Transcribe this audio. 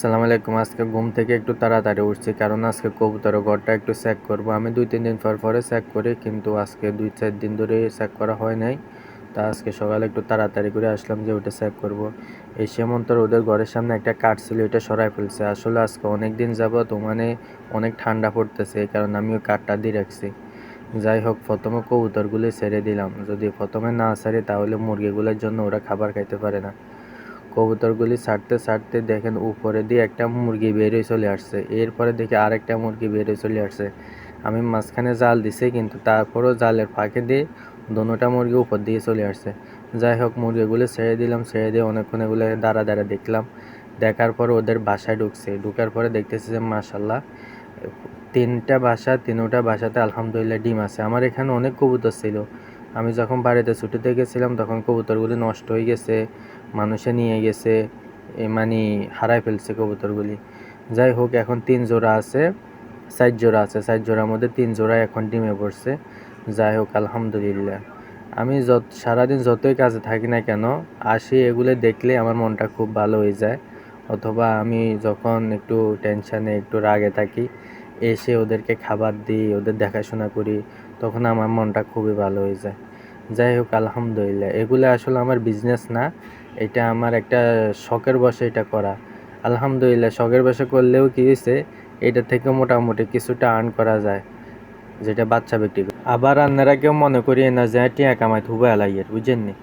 সালাম আলাইকুম, আজকে ঘুম থেকে একটু তাড়াতাড়ি উঠছি, কারণ আজকে কবুতরের ঘরটা একটু চেক করব। আমি দুই, তিন দিন পর পরে চেক করি, কিন্তু আজকে দুই, চার দিন ধরে চেক করা হয় নাই। তা আজকে সকালে একটু তাড়াতাড়ি করে আসলাম যে ওটা চেক করব। এই সেমন্তর ওদের ঘরের সামনে একটা কাঠ ছিল ওইটা সরাই ফেলছে। আসলে আজকে অনেক দিন যাবত মানে অনেক ঠান্ডা পড়তেছে, এই কারণে আমি ওই কাঠটা দিয়ে রাখছি। যাই হোক, প্রথমে কবুতরগুলি ছেড়ে দিলাম। যদি প্রথমে না ছাড়ি, তাহলে মুরগিগুলোর জন্য ওরা খাবার খাইতে পারে না। কবুতরগুলি ছাড়তে ছাড়তে দেখেন উপরে দিয়ে একটা মুরগি বেরিয়ে চলে আসছে। এরপরে দেখি আরেকটা মুরগি বেরিয়ে চলে আসছে। আমি মাঝখানে জাল দিছি, কিন্তু তারপরও জালের ফাঁকে দিয়ে দোনোটা মুরগি উপর দিয়ে চলে আসছে। যাই হোক, মুরগিগুলো ছেড়ে দিলাম, ছেড়ে দিয়ে অনেকক্ষণ এগুলো দাঁড়া দাঁড়া দেখলাম। দেখার পর ওদের বাসায় ঢুকছে। ঢুকার পরে দেখতেছি যে মাসাল্লাহ তিনটা বাসা, তিনোটা বাসাতে আলহামদুলিল্লাহ ডিম আছে। আমার এখানে অনেক কবুতর ছিল। আমি যখন বাড়িতে ছুটিতে গেছিলাম, তখন কবুতরগুলি নষ্ট হয়ে গেছে। মানুষে নিয়ে গেছে মানে হারাই ফেলছে কবুতরগুলি। যাই হোক, এখন তিন জোড়া আছে, চার জোড়া আছে, চার জোড়ার মধ্যে তিন জোড়া এখন ডিমে পড়ছে। যাই হোক, আলহামদুলিল্লাহ। আমি যত, সারাদিন যতই কাজে থাকি না কেন, আসি এগুলো দেখলে আমার মনটা খুব ভালো হয়ে যায়। অথবা আমি যখন একটু টেনশানে একটু রাগে থাকি, এসে ওদেরকে খাবার দিই, ওদের দেখাশোনা করি, তখন আমার মনটা খুবই ভালো হয়ে যায়। যাই হোক, আলহামদুলিল্লাহ। এগুলো আসলে আমার বিজনেস না। এটা আমার একটা শখের বসে এটা করা। আলহামদুলিল্লাহ, শখের বসে করলেও কী হয়েছে এটা থেকে মোটামুটি কিছুটা আর্ন করা যায়, যেটা বাচ্চা বিক্রি করে। আবার আপনারা কেউ মনে করিয়ে না যে টিয়া কামাই থুবা এলাইয়ের বুঝেননি?